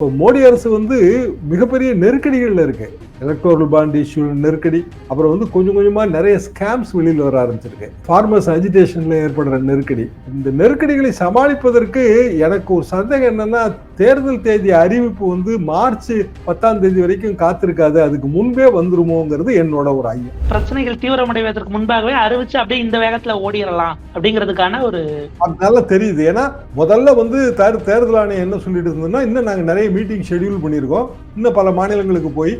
இப்போ மோடி அரசு வந்து மிகப்பெரிய நெருக்கடிகளில் இருக்கு. எலக்ட்ரோரல் பாண்ட் இஷ்யூ நெருக்கடி அப்புறம் வந்து கொஞ்சம் கொஞ்சமாக நிறைய ஸ்கேம்ஸ் வெளியில் வர ஆரம்பிச்சிருக்கு. ஃபார்மர்ஸ் அஜிடேஷனில் ஏற்படுற நெருக்கடி. இந்த நெருக்கடிகளை சமாளிப்பதற்கு எனக்கு ஒரு சந்தேகம் என்னன்னா தேர்தல் தேதி அறிவிப்பு வந்து மார்ச் பத்தாம் தேதி வரைக்கும் காத்திருக்காது. அதுக்கு முன்பே வந்துருமோங்கிறது என்னோட ஒரு ஐயம். பிரச்சனைகள் தீவிரமடைவதற்கு முன்பாகவே அறிவிச்சு அப்படியே இந்த வேகத்துல ஓடிடலாம் அப்படிங்கிறதுக்கான ஒரு அது நல்லா தெரியுது. ஏன்னா முதல்ல வந்து தேர் தேர்தல் ஆணையம் என்ன சொல்லிட்டு இருந்ததுன்னா இன்னும் நாங்கள் நிறைய மீட்டிங் ஷெட்யூல் பண்ணியிருக்கோம். இன்னும் பல மாநிலங்களுக்கு போய்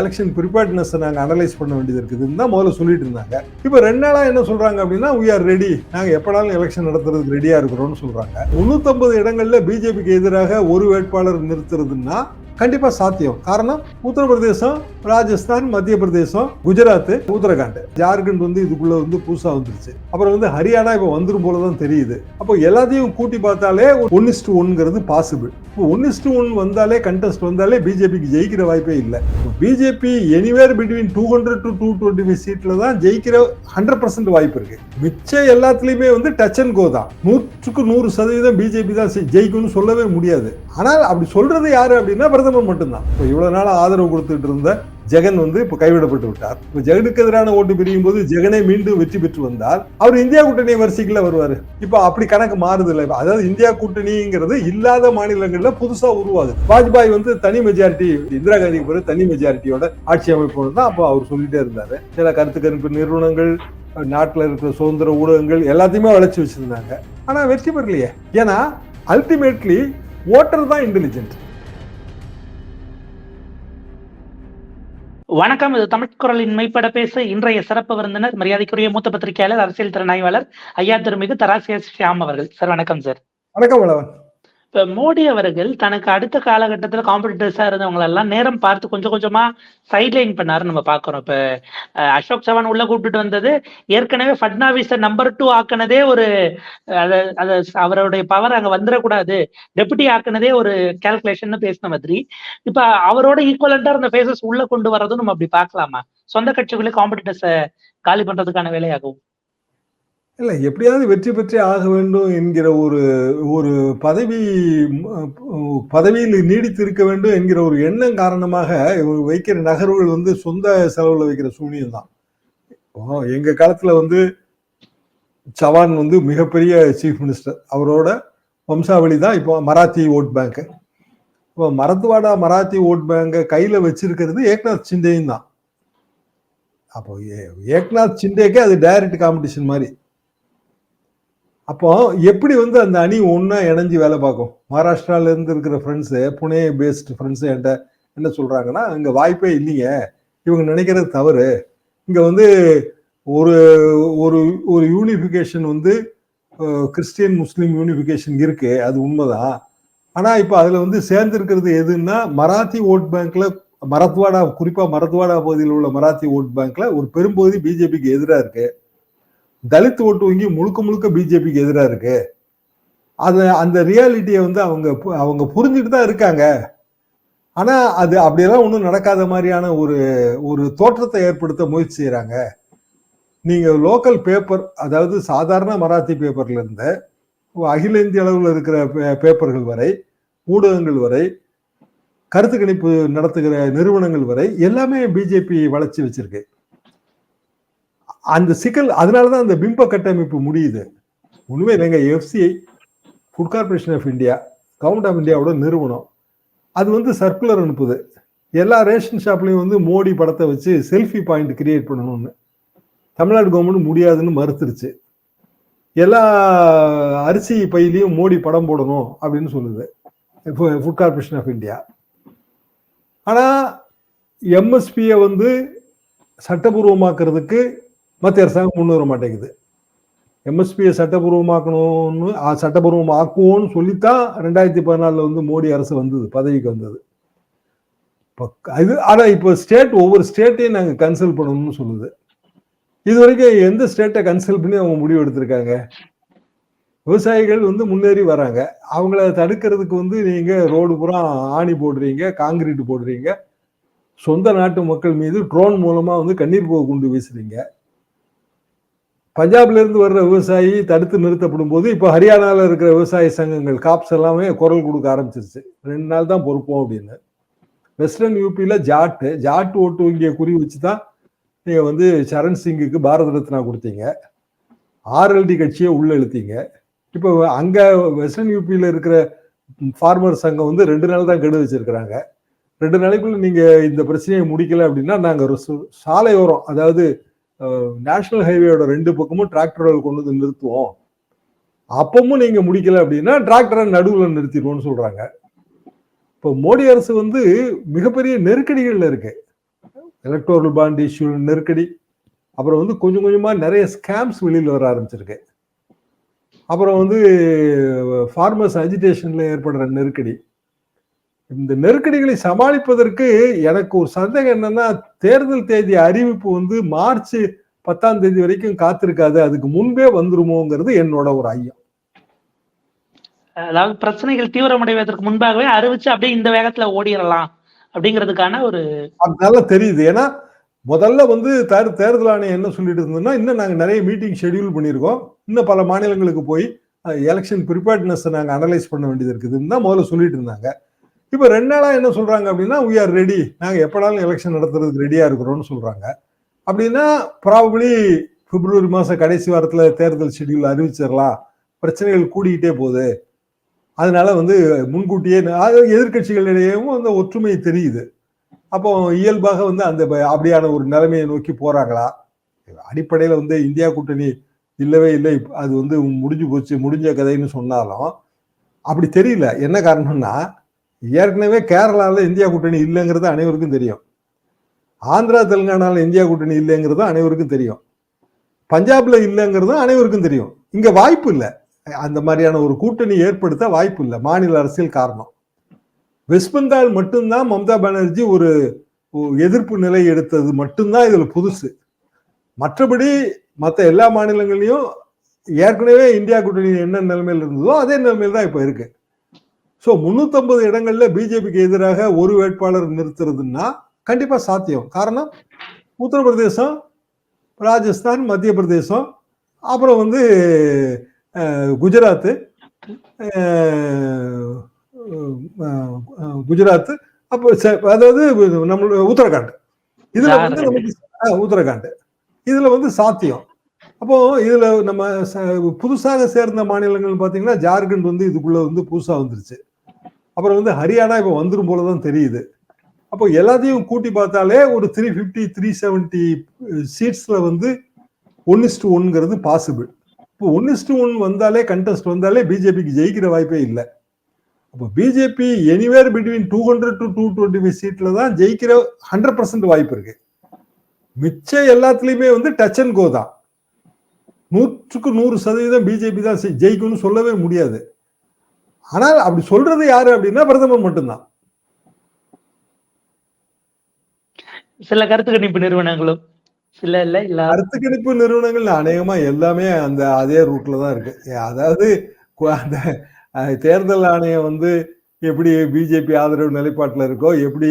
எலெக்ஷன் ப்ரிப்பேர்ட்னஸ் நாங்கள் அனலைஸ் பண்ண வேண்டியது இருக்குதுன்னு தான் முதல்ல சொல்லிட்டு இருந்தாங்க. இப்போ ரெண்டு நாளாக என்ன சொல்றாங்க அப்படின்னா we are ரெடி நாங்கள் எப்படாலும் எலெக்ஷன் நடத்துறதுக்கு ரெடியாக இருக்கிறோம்னு சொல்றாங்க. முந்நூற்றம்பது இடங்கள்ல பிஜேபிக்கு எதிராக ஒரு வேட்பாளர் நிறுத்துறதுன்னா கண்டிப்பா சாத்தியம். காரணம் உத்தரப்பிரதேசம் ராஜஸ்தான் மத்திய பிரதேசம் குஜராத் உத்தரகாண்ட். ஜார்க்கண்ட் வந்து இதுக்குள்ள வந்து புதுசா வந்துருச்சு. அப்புறம் வந்து ஹரியானா இப்ப வந்துரும் போலதான் தெரியுது. அப்போ எல்லாத்தையும் கூட்டி பார்த்தாலே ஒன் இஸ்டு ஒன்ங்கிறது பாசிபிள் இப்போ ஒன் இஸ்டு ஒன் வந்தாலே கண்டெஸ்ட் வந்தாலே பிஜேபிக்கு ஜெயிக்கிற வாய்ப்பே இல்லை. BJP anywhere between two hundred to two twenty five சீட்டில் தான் ஜெயிக்கிற ஹண்ட்ரட் பர்சன்ட் வாய்ப்பு இருக்கு. மிச்சம் எல்லாத்துலேயுமே வந்து டச் அண்ட் கோ தான். நூற்றுக்கு நூறு சதவீதம் பிஜேபி தான் ஜெயிக்கும்னு சொல்லவே முடியாது. ஆனால் அப்படி சொல்றது யாரு அப்படின்னா பிரதமர் மட்டும்தான். இப்போ இவ்வளோ நாள் ஆதரவு கொடுத்துட்டு இருந்த ஜெகன் வந்து இப்போ கைவிடப்பட்டு விட்டார். இப்போ ஜெகனுக்கு எதிரான ஓட்டு பிரியும் போது ஜெகனை மீண்டும் வெற்றி பெற்று வந்தால் அவர் இந்தியா கூட்டணி வரிசைக்குள்ள வருவாரு. இப்போ அப்படி கணக்கு மாறுது இல்லை. அதாவது இந்தியா கூட்டணிங்கிறது இல்லாத மாநிலங்கள்ல புதுசா உருவாகுது. வாஜ்பாய் வந்து தனி மெஜாரிட்டி இந்திரா காந்தி பிறகு தனி மெஜாரிட்டியோட ஆட்சி அமைப்பு தான் அப்போ அவர் சொல்லிட்டே இருந்தாரு. சில கருத்து கணிப்பு நிறுவனங்கள் நாட்டில் இருக்கிற சுதந்திர ஊடகங்கள் எல்லாத்தையுமே வளைச்சு வச்சிருந்தாங்க. ஆனா வெற்றி பெறலையே. ஏன்னா அல்டிமேட்லி ஓட்டர் தான் இன்டெலிஜென்ட் வணக்கம் இது தமிழ் குரலின் மெய்ப்பட பேச இன்றைய சிறப்பு விருந்தினர் மரியாதைக்குரிய மூத்த பத்திரிகையாளர் அரசியல் திறனாய்வாளர் ஐயா திருமிகு தராசியா ஷியாம் அவர்கள். சார் வணக்கம் சார். வணக்கம் வளவன் இப்ப மோடி அவர்கள் தனக்கு அடுத்த காலகட்டத்துல காம்படிட்டர்ஸா இருந்தவங்க எல்லாம் நேரம் பார்த்து கொஞ்சம் கொஞ்சமா சைட்லைன் பண்ணாரு நம்ம பாக்குறோம் இப்ப அசோக் சவான் உள்ள கூப்பிட்டு வந்தது ஏற்கனவே ஃபட்னாவிஸ நம்பர் டூ ஆக்குனதே ஒரு அத அவருடைய பவர் அங்க வந்துடக்கூடாது டெபுட்டி ஆக்கினதே ஒரு கால்குலேஷன் பேசின மாதிரி. இப்ப அவரோட ஈக்குவலண்டா இருந்த பேசஸ் உள்ள கொண்டு வர்றதும் நம்ம அப்படி பாக்கலாமா சொந்த கட்சிகளே காம்படிட்டர்ஸ காலி பண்றதுக்கான வேலையாகும் இல்லை எப்படியாவது வெற்றி பெற்றே ஆக வேண்டும் என்கிற ஒரு ஒரு பதவி பதவியில் நீடித்து இருக்க வேண்டும் என்கிற ஒரு எண்ணம் காரணமாக இவர் வைக்கிற நகர்வுகள் வந்து சொந்த செலவில் வைக்கிற சூனியம் தான். எங்கள் எங்க காலத்துல வந்து சவான் வந்து மிகப்பெரிய சீஃப் மினிஸ்டர் அவரோட வம்சாவளி தான் இப்போ மராத்தி ஓட் பேங்க்கு இப்போ மரத்வாடா மராத்தி ஓட் பேங்கை கையில் வச்சிருக்கிறது ஏக்நாத் சிண்டேயும் தான். அப்போ ஏ- ஏக்நாத் சிண்டேக்கே அது டைரக்ட் காம்படிஷன் மாதிரி. அப்போ எப்படி வந்து அந்த அணி ஒன்றா இணைஞ்சு வேலை பார்க்கும்? மகாராஷ்டிராலேருந்து இருக்கிற ஃப்ரெண்ட்ஸு புனே பேஸ்டு ஃப்ரெண்ட்ஸு என்கிட்ட என்ன சொல்கிறாங்கன்னா அங்கே வாய்ப்பே இல்லைங்க. இவங்க நினைக்கிறது தவறு. இங்கே வந்து ஒரு ஒரு ஒரு யூனிஃபிகேஷன் வந்து கிறிஸ்டியன் முஸ்லீம் யூனிஃபிகேஷன் இருக்குது அது உண்மைதான். ஆனால் இப்போ அதில் வந்து சேர்ந்துருக்கிறது எதுன்னா மராத்தி ஓட் பேங்க்கில் மரத்வாடா குறிப்பாக மரத்வாடா பகுதியில் உள்ள மராத்தி ஓட் பேங்க்கில் ஒரு பெரும்பகுதி பிஜேபிக்கு எதிராக இருக்குது தலித் ஓட்டு வங்கி முழுக்க முழுக்க பிஜேபிக்கு எதிராக இருக்கு. அது அந்த ரியாலிட்டியை வந்து அவங்க பு- அவங்க புரிஞ்சுட்டு தான் இருக்காங்க. ஆனால் அது அப்படியெல்லாம் ஒன்றும் நடக்காத மாதிரியான ஒரு ஒரு தோற்றத்தை ஏற்படுத்த முயற்சி செய்கிறாங்க நீங்கள் லோக்கல் பேப்பர் அதாவது சாதாரண மராத்தி பேப்பர்லேருந்து அகில இந்திய அளவில் இருக்கிற பே- பேப்பர்கள் வரை ஊடகங்கள் வரை கருத்து கணிப்பு நடத்துகிற நிறுவனங்கள் வரை எல்லாமே பிஜேபி வளர்ச்சி வச்சிருக்கு. அந்த சிக்கல் அதனால தான் அந்த பிம்ப கட்டமைப்பு முடியுது. உண்மை இல்லைங்க FCI food corporation of India government of இந்தியாவோட நிறுவனம். அது வந்து சர்க்குலர் அனுப்புது. எல்லா ரேஷன் ஷாப்லையும் வந்து மோடி படத்தை வச்சு செல்ஃபி பாயிண்ட் கிரியேட் பண்ணணும்னு. தமிழ்நாடு கவர்மெண்ட் முடியாதுன்னு மறுத்துருச்சு. எல்லா அரிசி பையிலையும் மோடி படம் போடணும் அப்படின்னு சொல்லுது. ஃபுட் கார்பரேஷன் ஆஃப் இந்தியா ஆனால் எம்எஸ்பியை வந்து சட்டபூர்வமாக்குறதுக்கு மத்திய அரசாங்கம் முன் வர மாட்டேங்குது. எம்எஸ்பியை சட்டபூர்வமாக்கணும்னு சட்டபூர்வம் ஆக்குவோம்னு சொல்லித்தான் ரெண்டாயிரத்தி பதினாலில் வந்து மோடி அரசு வந்தது பதவிக்கு வந்தது. இப்போ இது ஆனால் இப்போ ஸ்டேட் ஒவ்வொரு ஸ்டேட்டையும் நாங்கள் கன்சல்ட் பண்ணணும்னு சொல்லுது. இது வரைக்கும் எந்த ஸ்டேட்டை கன்சல்ட் பண்ணி அவங்க முடிவு எடுத்திருக்காங்க? விவசாயிகள் வந்து முன்னேறி வராங்க. அவங்கள தடுக்கிறதுக்கு வந்து நீங்கள் ரோடு பூரா ஆணி போடுறீங்க காங்கிரீட் போடுறீங்க. சொந்த நாட்டு மக்கள் மீது ட்ரோன் மூலமாக வந்து கண்ணீர் போக குண்டு வீசுறீங்க. பஞ்சாப்லேருந்து வர்ற விவசாயி தடுத்து நிறுத்தப்படும் போது இப்போ ஹரியானாவில் இருக்கிற விவசாய சங்கங்கள் காப்ஸ் எல்லாமே குரல் கொடுக்க ஆரம்பிச்சிருச்சு. ரெண்டு நாள் தான் பொறுப்போம் அப்படின்னு. வெஸ்டர்ன் யூபியில் ஜாட்டு ஜாட்டு ஓட்டு வங்கியை குறி வச்சு தான் நீங்கள் வந்து சரண் சிங்குக்கு பாரத ரத்னா கொடுத்தீங்க. ஆர்எல்டி கட்சியை உள்ள இழுத்தீங்க. இப்போ அங்கே வெஸ்டர்ன் யூபியில் இருக்கிற ஃபார்மர் சங்கம் வந்து ரெண்டு நாள் தான் கெடு வச்சிருக்கிறாங்க. ரெண்டு நாளைக்குள்ள நீங்கள் இந்த பிரச்சனையை முடிக்கல அப்படின்னா நாங்கள் சாலையோரம் அதாவது நேஷனல் ஹைவேயோட ரெண்டு பக்கமும் டிராக்டர்கள் கொண்டு வந்து நிறுத்துவோம். அப்பவும் நீங்க முடிக்கல அப்படின்னா டிராக்டரை நடுவில் நிறுத்திடுவோம்னு சொல்றாங்க. இப்போ மோடி அரசு வந்து மிகப்பெரிய நெருக்கடிகள்ல இருக்கு. எலக்டோரல் பாண்ட் இஷ்யூ நெருக்கடி. அப்புறம் வந்து கொஞ்சம் கொஞ்சமாக நிறைய ஸ்கேம்ஸ் வெளியில் வர ஆரம்பிச்சிருக்கு. அப்புறம் வந்து ஃபார்மர்ஸ் அஜிடேஷனில் ஏற்படுற நெருக்கடி. இந்த நெருக்கடிகளை சமாளிப்பதற்கு எனக்கு ஒரு சந்தேகம் என்னன்னா தேர்தல் தேதி அறிவிப்பு வந்து மார்ச் பத்தாம் தேதி வரைக்கும் காத்திருக்காது. அதுக்கு முன்பே வந்துருமோங்கிறது என்னோட ஒரு ஐயம். அதாவது பிரச்சனைகள் தீவிரமடைவதற்கு முன்பாகவே அறிவிச்சு அப்படியே இந்த வேகத்துல ஓடிடலாம் அப்படிங்கிறதுக்கான ஒரு அதனால தெரியுது. ஏன்னா முதல்ல வந்து தேர் தேர்தல் ஆணையம் என்ன சொல்லிட்டு இருந்ததுன்னா இன்னும் நாங்க நிறைய மீட்டிங் ஷெட்யூல் பண்ணியிருக்கோம். இன்னும் பல மாநிலங்களுக்கு போய் எலெக்ஷன் ப்ரிப்பேர்ட்னஸ் நாங்க அனலைஸ் பண்ண வேண்டியது இருக்குதுன்னு தான் முதல்ல சொல்லிட்டு இருந்தாங்க. இப்போ ரெண்டு நாளாக என்ன சொல்கிறாங்க அப்படின்னா வி ஆர் ரெடி நாங்கள் எப்படாலும் எலெக்ஷன் நடத்துறதுக்கு ரெடியாக இருக்கிறோம்னு சொல்கிறாங்க அப்படின்னா ப்ராபபிளி பிப்ரவரி மாதம் கடைசி வாரத்தில் தேர்தல் ஷெடியூல் அறிவிச்சிடலாம். பிரச்சனைகள் கூடிக்கிட்டே போகுது. அதனால வந்து முன்கூட்டியே அது அந்த ஒற்றுமை தெரியுது. அப்போ இயல்பாக வந்து அந்த அப்படியான ஒரு நிலைமையை நோக்கி போகிறாங்களா அடிப்படையில் வந்து இந்தியா கூட்டணி இல்லவே இல்லை. அது வந்து முடிஞ்சு போச்சு முடிஞ்ச கதைன்னு சொன்னாலும் அப்படி தெரியல. என்ன காரணம்னா ஏற்கனவே கேரளாவில் இந்தியா கூட்டணி இல்லைங்கிறது அனைவருக்கும் தெரியும். ஆந்திரா தெலுங்கானாவில் இந்தியா கூட்டணி இல்லைங்கிறது அனைவருக்கும் தெரியும். பஞ்சாப்ல இல்லைங்கிறதும் அனைவருக்கும் தெரியும். இங்கே வாய்ப்பு இல்லை. அந்த மாதிரியான ஒரு கூட்டணி ஏற்படுத்த வாய்ப்பு இல்லை. மாநில அரசியல் காரணம். வெஸ்ட் பெங்கால் மட்டும்தான் மம்தா பானர்ஜி ஒரு எதிர்ப்பு நிலை எடுத்தது மட்டும்தான் இதில் புதுசு. மற்றபடி மற்ற எல்லா மாநிலங்களையும் ஏற்கனவே இந்தியா கூட்டணி என்ன நிலைமையில் இருந்ததோ அதே நிலைமையில் தான் இப்போ இருக்குது ஸோ முன்னூத்தம்பது இடங்கள்ல பிஜேபிக்கு எதிராக ஒரு வேட்பாளர் நிறுத்துறதுன்னா கண்டிப்பா சாத்தியம். காரணம் உத்தரப்பிரதேசம் ராஜஸ்தான் மத்திய பிரதேசம் அப்புறம் வந்து குஜராத்து குஜராத் அப்போ அதாவது நம்மளோட உத்தரகாண்ட். இதுல வந்து நமக்கு உத்தரகாண்ட். இதுல வந்து சாத்தியம். அப்போ இதுல நம்ம புதுசாக சேர்ந்த மாநிலங்கள் பாத்தீங்கன்னா ஜார்க்கண்ட் வந்து இதுக்குள்ள வந்து புதுசா வந்துருச்சு. அப்புறம் வந்து ஹரியானா இப்போ வந்துடும் போல தான் தெரியுது. அப்போ எல்லாத்தையும் கூட்டி பார்த்தாலே ஒரு த்ரீ ஃபிஃப்டி த்ரீ செவன்ட்டி சீட்ஸில் வந்து ஒன் இஸ்டு ஒன்ங்கிறது பாசிபிள் இப்போ ஒன் இஸ்டு ஒன் வந்தாலே கண்டெஸ்ட் வந்தாலே பிஜேபிக்கு ஜெயிக்கிற வாய்ப்பே இல்லை. அப்போ BJP anywhere between two hundred to two twenty five சீட்டில் தான் ஜெயிக்கிற ஹண்ட்ரட் பர்சன்ட் வாய்ப்பு இருக்கு. மிச்ச எல்லாத்துலேயுமே வந்து டச் அண்ட் கோ தான். நூற்றுக்கு நூறு சதவீதம் பிஜேபி தான் செய்- ஜெயிக்கும்னு சொல்லவே முடியாது. ஆனால் அப்படி சொல்றது யாரு அப்படின்னா பிரதமர் மட்டும்தான். சில கருத்து கணிப்பு நிறுவனங்களும் சில இல்ல இல்ல. கருத்து கணிப்பு நிறுவனங்கள் அநேகமா எல்லாமே அந்த அதே ரூட்ல தான் இருக்கு. அதாவது அந்த தேர்தல் ஆணையம் வந்து எப்படி பிஜேபி ஆதரவு நிலைப்பாட்டில் இருக்கோ எப்படி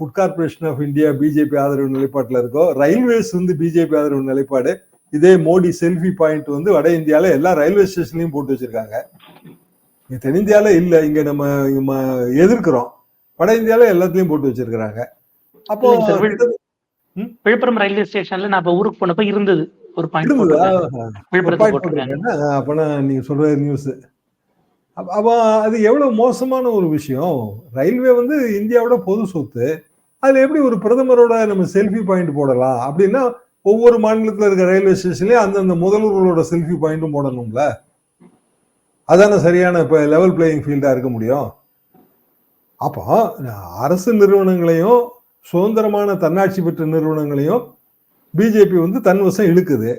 food corporation of India BJP ஆதரவு நிலைப்பாட்டில் இருக்கோ ரயில்வேஸ் வந்து பிஜேபி ஆதரவு நிலைப்பாடு. இதே மோடி செல்ஃபி பாயிண்ட் வந்து வட இந்தியால எல்லா ரயில்வே ஸ்டேஷன்லயும் போட்டு வச்சிருக்காங்க. இங்க தென்னிந்தியால இல்ல. இங்க நம்ம இங்க எதிர்க்கிறோம். வட இந்தியால எல்லாத்துலயும் போட்டு வச்சிருக்கிறாங்க. அப்போ விழுப்புரம் ரயில்வே ஸ்டேஷன்ல நான் இப்ப ஊருக்கு போனப்ப இருந்தது. ஒரு பாயிண்ட் அப்பனா நீங்க சொல்ற நியூஸ் அப்ப அது எவ்வளவு மோசமான ஒரு விஷயம்? ரயில்வே வந்து இந்தியாவோட பொது சொத்து. அதுல எப்படி ஒரு பிரதமரோட நம்ம செல்ஃபி பாயிண்ட் போடலாம்? அப்படின்னா ஒவ்வொரு மாநிலத்துல இருக்க ரயில்வே ஸ்டேஷன்லயும் அந்தந்த முதல்வர்களோட செல்ஃபி பாயிண்ட்டும் போடணும்ல. அதான சரியான இப்போ லெவல் பிளேயிங் ஃபீல்டா இருக்க முடியும்? அப்போ அரசு நிறுவனங்களையும் சுதந்திரமான தன்னாட்சி பெற்ற நிறுவனங்களையும் பிஜேபி வந்து தன் வசம் இழுக்குது.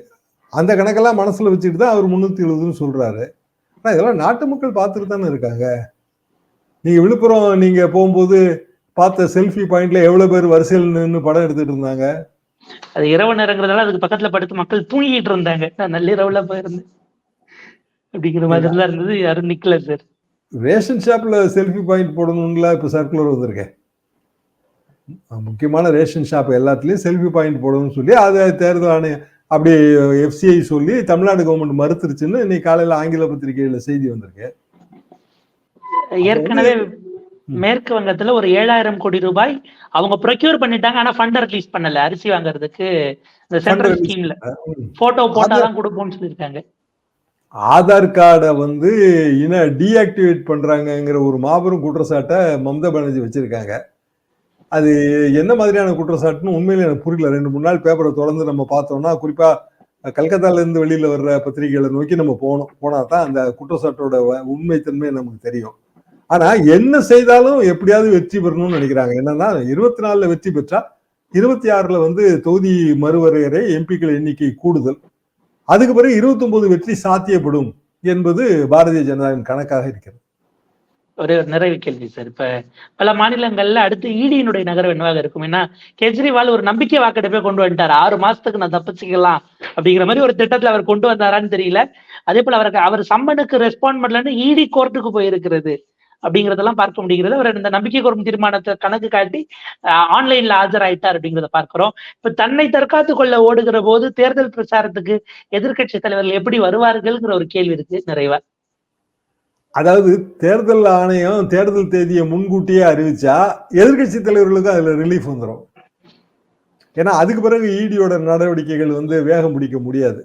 அந்த கணக்கெல்லாம் மனசுல வச்சுட்டு தான் அவர் முன்னூத்தி எழுபதுன்னு சொல்றாரு. ஆனா இதெல்லாம் நாட்டு மக்கள் பார்த்துட்டு தானே இருக்காங்க. நீங்க விழுப்புரம் நீங்க போகும்போது பார்த்த செல்ஃபி பாயிண்ட்ல எவ்வளோ பேர் வரிசையில் நின்று படம் எடுத்துட்டு இருந்தாங்க? அது இரவு நேரங்கிறதால அதுக்கு பக்கத்துல படுத்து மக்கள் தூங்கிட்டு இருந்தாங்க. நான் நள்ளிரவுல போயிருந்தேன். அப்படிங்கிற மாதிரி தான் இருந்தது. யாரும் நிக்கல சார் ரேஷன் ஷாப்ல செல்ஃபி பாயிண்ட் போடணும்ல? இப்ப சர்க்குலர் வந்திருக்கேன் முக்கியமான ரேஷன் ஷாப் எல்லாத்துலயும் செல்ஃபி பாயிண்ட் போடணும்னு சொல்லி அதை தேர்தல் ஆணையம் அப்படி எஃப்சிஐ சொல்லி தமிழ்நாடு கவர்மெண்ட் மறுத்துருச்சுன்னு இன்னைக்கு காலையில ஆங்கில பத்திரிகையில செய்தி வந்திருக்கு. ஏற்கனவே மேற்கு வங்கத்துல ஒரு ஏழாயிரம் கோடி ரூபாய் அவங்க ப்ரொக்யூர் பண்ணிட்டாங்க ஆனா ஃபண்ட் ரிலீஸ் பண்ணல. அரிசி வாங்குறதுக்கு இந்த சென்ட்ரல் ஸ்கீம்ல ம். போட்டோ போட்டாதான் கொடுப்போம்னு சொல்லியிருக்காங்க. ஆதார் கார்டை வந்து இன டீஆக்டிவேட் பண்ணுறாங்கங்கிற ஒரு மாபெரும் குற்றச்சாட்டை மம்தா பானர்ஜி வச்சுருக்காங்க. அது என்ன மாதிரியான குற்றச்சாட்டுன்னு உண்மையில எனக்கு புரியல. ரெண்டு மூணு நாள் பேப்பரை தொடர்ந்து நம்ம பார்த்தோம்னா குறிப்பாக கல்கத்தால இருந்து வர்ற பத்திரிகைகளை நோக்கி நம்ம போனோம். போனால் தான் அந்த குற்றச்சாட்டோட வ- உண்மைத்தன்மை நமக்கு தெரியும். ஆனால் என்ன செய்தாலும் எப்படியாவது வெற்றி பெறணும்னு நினைக்கிறாங்க. என்னன்னா இருபத்தி நாலில் வெற்றி பெற்றா இருபத்தி ஆறில் வந்து தொகுதி மறுவரையறை எம்பிக்கள் எண்ணிக்கை கூடுதல். அதுக்கு பிறகு இருபத்தொன்பது வெற்றி சாத்தியப்படும் என்பது பாரதிய ஜனதாவின் கணக்காக இருக்கிறது. ஒரு நிறைவு கேள்வி சார். இப்ப பல மாநிலங்கள்ல அடுத்து ஈடியினுடைய நகரம் என்னவாக இருக்கும்? ஏன்னா கெஜ்ரிவால் ஒரு நம்பிக்கை வாக்கெடுப்பே கொண்டு வந்துட்டார். ஆறு மாசத்துக்கு நான் தப்பிச்சுக்கலாம் அப்படிங்கிற மாதிரி ஒரு திட்டத்துல அவர் கொண்டு வந்தாரான்னு தெரியல. அதே போல அவருக்கு அவர் சம்மனுக்கு ரெஸ்பாண்ட் பண்ணலன்னு இடி கோர்ட்டுக்கு போயிருக்கிறது. அப்படிங்கறதெல்லாம் பார்க்க முடிகிறது. அவர் இந்த நம்பிக்கை கோரும் தீர்மானத்தை கணக்கு காட்டி ஆன்லைன்ல ஆஜராயிட்டார் அப்படிங்கிறத பார்க்கிறோம். இப்ப தன்னை தற்காத்து கொள்ள ஓடுகிற போது தேர்தல் பிரச்சாரத்துக்கு எதிர்க்கட்சி தலைவர்கள் எப்படி வருவார்கள்ங்கிற ஒரு கேள்வி இருக்கு நிறைவா. அதாவது தேர்தல் ஆணையம் தேர்தல் தேதியை முன்கூட்டியே அறிவிச்சா எதிர்கட்சி தலைவர்களுக்கு அதுல ரிலீஃப் வந்துடும் ஏன்னா அதுக்கு பிறகு இடியோட நடவடிக்கைகள் வந்து வேகம் பிடிக்க முடியாது.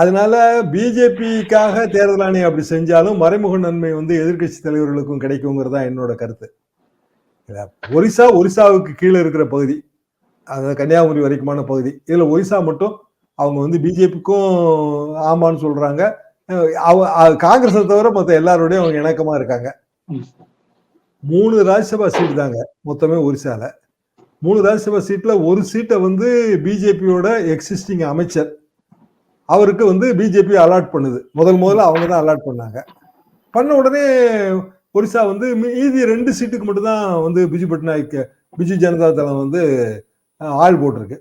அதனால பிஜேபிக்காக தேர்தல் ஆணையம் அப்படி செஞ்சாலும் மறைமுக நன்மை வந்து எதிர்க்கட்சி தலைவர்களுக்கும் கிடைக்குங்கிறது தான் என்னோட கருத்து. ஒரிசா ஒரிசாவுக்கு கீழே இருக்கிற பகுதி அதாவது கன்னியாகுமரி வரைக்குமான பகுதி இதுல ஒரிசா மட்டும் அவங்க வந்து பிஜேபிக்கும் ஆமான்னு சொல்றாங்க. காங்கிரஸை தவிர மற்ற எல்லாரோடையும் அவங்க இணக்கமா இருக்காங்க. மூணு ராஜ்யசபா சீட் தாங்க மொத்தமே ஒரிசால. மூணு ராஜ்யசபா சீட்ல ஒரு சீட்டை வந்து பிஜேபியோட எக்ஸிஸ்டிங் அமைச்சர் அவருக்கு வந்து பிஜேபி அலாட் பண்ணுது. முதல் முதல்ல அவங்க தான் அலாட் பண்ணாங்க. பண்ண உடனே ஒரிசா வந்து மீதி ரெண்டு சீட்டுக்கு மட்டும்தான் வந்து பிஜு பட்நாயக் பிஜு ஜனதா தளம் வந்து ஆள் போட்டிருக்கு.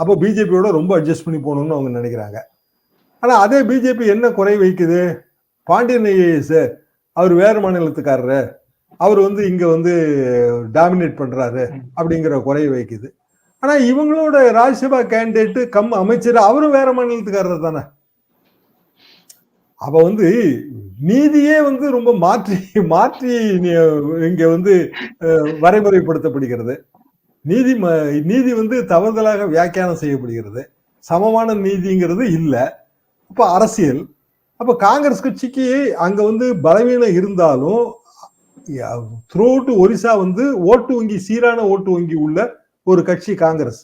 அப்போ பிஜேபியோட ரொம்ப அட்ஜஸ்ட் பண்ணி போகணும்னு அவங்க நினைக்கிறாங்க. ஆனா அதே பிஜேபி என்ன குறை வைக்குது? பாண்டியன் ஐஏஎஸ் அவர் வேற மாநிலத்துக்காரரு. அவர் வந்து இங்க வந்து டாமினேட் பண்றாரு அப்படிங்கிற குறையை வைக்குது. ஆனா இவங்களோட ராஜ்யசபா கேண்டிடேட் கம் அமைச்சர் அவரும் வேற மாநிலத்துக்காரர் தானே? அவ வந்து நீதியே வந்து ரொம்ப மாற்றி மாற்றி நீ- இங்க வந்து வரைமுறைப்படுத்தப்படுகிறது. நீதி ம- நீதி வந்து தவறுதலாக வியாக்கியானம் செய்யப்படுகிறது. சமமான நீதிங்கிறது இல்லை. அப்போ அரசியல். அப்போ காங்கிரஸ் கட்சிக்கு அங்க வந்து பலவீனம் இருந்தாலும் த்ரூ ஒரிசா வந்து ஓட்டு வங்கி சீரான ஓட்டு வங்கி உள்ள ஒரு கட்சி காங்கிரஸ்.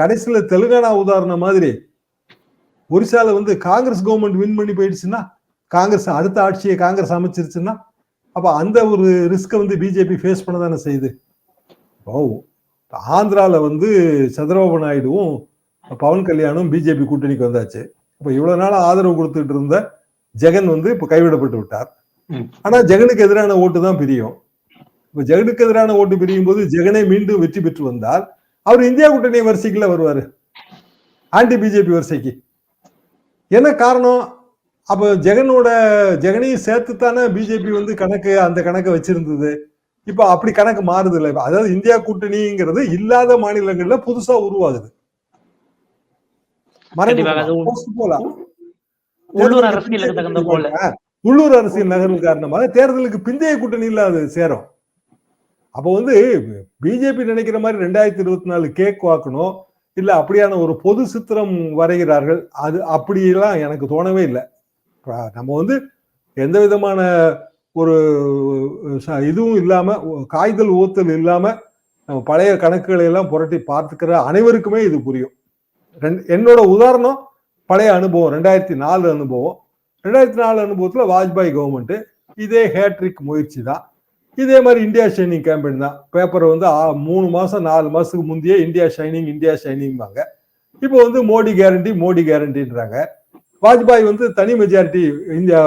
கடைசியில தெலுங்கானா உதாரணம் மாதிரி ஒரிசால வந்து காங்கிரஸ் கவர்மெண்ட் வின் பண்ணி போயிடுச்சுன்னா காங்கிரஸ் அடுத்த ஆட்சியை காங்கிரஸ் அமைச்சிருச்சுன்னா அப்ப அந்த ஒரு ரிஸ்கை வந்து பிஜேபி ஃபேஸ் பண்ண தானே செய்யுது. ஓ ஆந்திரால வந்து சந்திரபாபு நாயுடுவும் பவன் கல்யாணும் பிஜேபி கூட்டணிக்கு வந்தாச்சு. இப்ப இவ்வளவு நாள் ஆதரவு கொடுத்துட்டு இருந்த ஜெகன் வந்து இப்ப கைவிடப்பட்டு விட்டார். ஆனா ஜெகனுக்கு எதிரான ஓட்டு தான் பிரியும். இப்ப ஜெகனுக்கு எதிரான ஓட்டு பிரியும் போது ஜெகனே மீண்டும் வெற்றி பெற்று வந்தால் அவர் இந்தியா கூட்டணி வரிசைக்குள்ள வருவாரு. ஆன்டி பிஜேபி வரிசைக்கு. என்ன காரணம்? அப்ப ஜெகனோட ஜெகனையும் சேர்த்து தானே பிஜேபி வந்து கணக்கு அந்த கணக்கை வச்சிருந்தது. இப்ப அப்படி கணக்கு மாறுது இல்ல அதாவது இந்தியா கூட்டணிங்கிறது இல்லாத மாநிலங்கள்ல புதுசா உருவாகுது. உள்ளூர் அரசியல் நகர்வு காரணமாக தேர்தலுக்கு பிந்தைய கூட்டணியில் அது சேரும். அப்போ வந்து பிஜேபி நினைக்கிற மாதிரி ரெண்டாயிரத்தி இருபத்தி நாலு கேக் வாக்கணும். இல்லை அப்படியான ஒரு பொது சித்திரம் வரைகிறார்கள். அது அப்படியெல்லாம் எனக்கு தோணவே இல்லை. நம்ம வந்து எந்த விதமான ஒரு ச- இதுவும் இல்லாமல் காய்தல் ஊத்தல் இல்லாமல் நம்ம பழைய கணக்குகளை எல்லாம் புரட்டி பார்த்துக்கிற அனைவருக்குமே இது புரியும். ரெண்- என்னோட உதாரணம் பழைய அனுபவம் ரெண்டாயிரத்தி நாலு அனுபவம். ரெண்டாயிரத்தி நாலு அனுபவத்தில் வாஜ்பாய் கவர்மெண்ட்டு இதே ஹேட்ரிக் முயற்சி தான். இதே மாதிரி இந்தியா ஷைனிங் கேம்பெயின் தான். பேப்பரை வந்து ஆ- மூணு மாதம் நாலு மாதத்துக்கு முந்தையே இந்தியா ஷைனிங் இந்தியா ஷைனிங்பாங்க இப்போ வந்து மோடி கேரண்டி மோடி கேரண்டின்றாங்க வாஜ்பாய் வந்து தனி மெஜாரிட்டி இந்தியா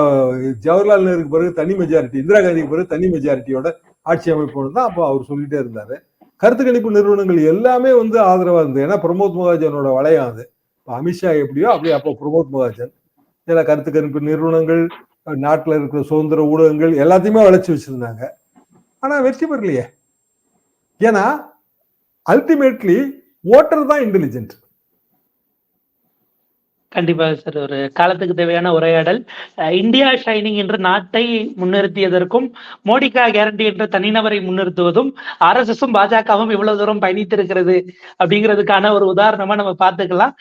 ஜவஹர்லால் நேருக்கு பிறகு தனி மெஜாரிட்டி இந்திரா காந்திக்கு பிறகு தனி மெஜாரிட்டியோட ஆட்சி அமைப்பு தான். அப்போ அவர் சொல்லிட்டே இருந்தார். கருத்து கணிப்பு நிறுவனங்கள் எல்லாமே வந்து ஆதரவாக இருந்தது. ஏன்னா பிரமோத் மகாஜனோட வளையம் அது. இப்போ அமித்ஷா எப்படியோ அப்படியே அப்போ பிரமோத் மகாஜன். சில கருத்து கணிப்பு நிறுவனங்கள் நாட்டில் இருக்கிற சுதந்திர ஊடகங்கள் எல்லாத்தையுமே வளைச்சி வச்சுருந்தாங்க. ஆனால் வெற்றி பெறலையே ஏன்னா அல்டிமேட்லி ஓட்டர் தான் இன்டெலிஜென்ட் கண்டிப்பாக சார். ஒரு காலத்துக்கு தேவையான உரையாடல். இந்தியா ஷைனிங் என்ற நாட்டை முன்னிறுத்தியதற்கும், மோடிக்கா கேரண்டி என்ற தனிநபரை முன்னிறுத்துவதும், ஆர்எஸ்எஸும், பாஜகவும் இவ்வளவு தூரம் பயணித்திருக்கிறது அப்படிங்கிறதுக்கான ஒரு உதாரணமா நம்ம பார்த்துக்கலாம்.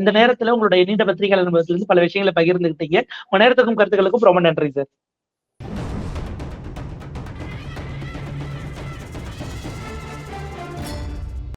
இந்த நேரத்துல உங்களுடைய நீண்ட பத்திரிகை அனுபவத்திலிருந்து பல விஷயங்களை பகிர்ந்துக்கிட்டீங்க. உங்க நேரத்துக்கும், கருத்துக்களுக்கும் ரொம்ப நன்றி சார்.